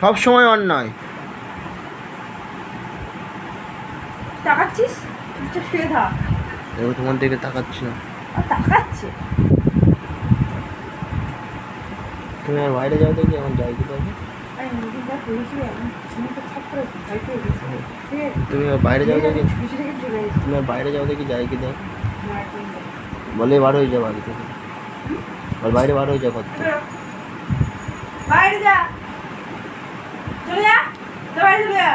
সব সময় অন্যায়। তাকাচ্ছিস? শুয়ে থাক। এবার তোমার দিকে তাকাচ্ছি না। তাকাচ্ছে? তুমি আর বাইরে যাও দেখি আমার যাই কি পাবে তুমি বাইরে যাও দেখি। তুমি বাইরে যাও দেখি যাই কি দেখ। বলে বার হয়ে যাও বাড়ি থেকে। আর বাইরে বার হয়ে যাও কত। বাইরে যা। চলে যা। তো বাইরে চলে যা।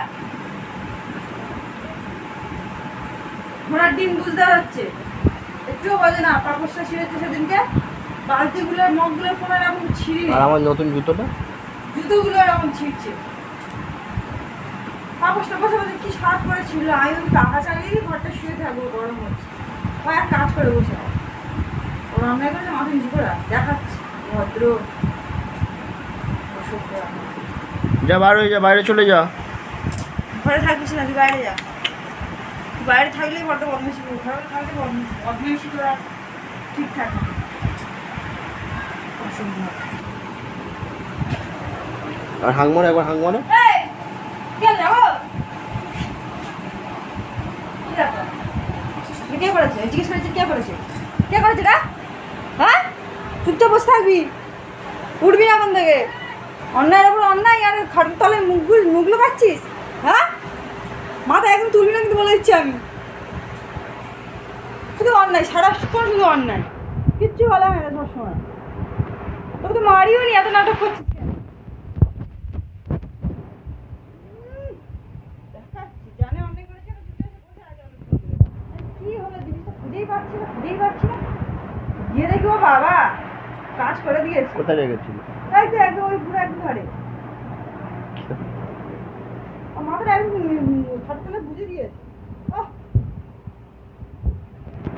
ঘোড়ার ডিম বুঝতে হচ্ছে। একটুও বাজে না পাপসটা ছিঁড়েছে সেদিনকে। বালতিগুলোর মগগুলো কোনো এরকম ছিঁড়ি আর আমার নতুন জুতোটা? জুতোগুলো এরকম ছিঁড়ছে। পাপসটা বসে বসে কি সাপ করে ছিল আমি টাকা চালিয়ে ঘরটা শুয়ে থাকব গরম হচ্ছে। ও এক কাজ করে বসে মাথা নিচু করে রাখ, ভদ্র যা বার হয়ে যা বাইরে চলে যা ঘরে থাকিস না তুই বাইরে যা বাইরে থাকলেই বড্ড বদমাইশি করবি ঘরে থাকলে বদ- বদমাইশি করা ঠিকঠাক না অসম্ভব আর হাংমনে একবার হাংমনে এই, কে যাব? কি ব্যাপার? এ কে করেছে? জিজ্ঞেস করেছে কে করেছে? কে করেছে রে? হ্যাঁ? চুপচাপ বসে থাকবি। উঠবি না এখন থেকে। অন্যায়ের ওপর অন্যায়, আর খাটের তলায় মুখগুলো মুখগুলো পাচ্ছিস হ্যাঁ? মাথা একদম তুলবি না কিন্তু বলে দিচ্ছি আমি। শুধু অন্যায় সারাক্ষণ শুধু অন্যায়। কিচ্ছু ভালো হয় না সবসময় তোকে তো মারিও নি, এত নাটক করছিস কি হলো জিনিসটা, খুঁজেই পাচ্ছি না, খুঁজেই পাচ্ছি গিয়ে দেখি ও বাবা কাজ করে দিয়েছে। কোথায় রেখেছিল এই তো একদম ওই পুরো একদম আর মাথাটা একদম তলে বুঝে দিয়েছে!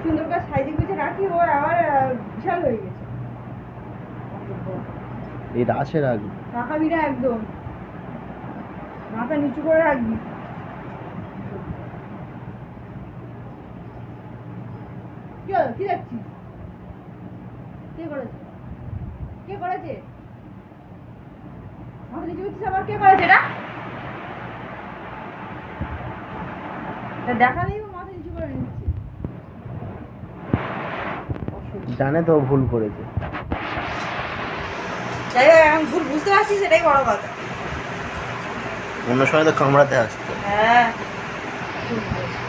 সুন্দর করে সাইজে গুজে রাখি ও আবার বিশাল হয়ে গেছে। এই রাসে রাখবি। তাকাবি না একদম। মাথা নিচু করে রাখবি। কি দেখছিস? কে করেছে? কে করেছে? মাথা নিচু করছিস আবার কে করেছে এটা? এটা দেখালেই মাথা নিচু করে নিচ্ছে। জানে তো ভুল করেছে। যাই হোক এখন ভুল বুঝতে পারছিস সেটাই বড় কথা। অন্য সময় তো কামড়াতে আসতো। হ্যাঁ।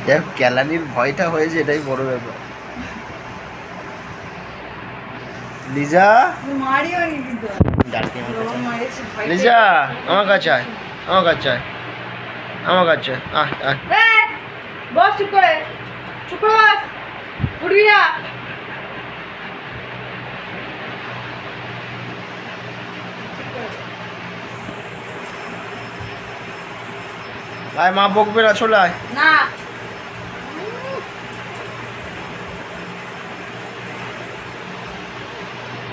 যাই হোক, ক্যালানির ভয়টা হয়েছে এটাই বড় ব্যাপার। লিজা? মারিও নি কিন্তু ডাকি আমার কাছে? ও মারেছে ভয় পেয়ে লিজা আমার কাছে আয় আমার কাছে আয় আমার কাছে আয়। আয় আয় বস চুপ করে চুপ করে বস উঠবি না। আয় মা বকবে না চলে আয়। না।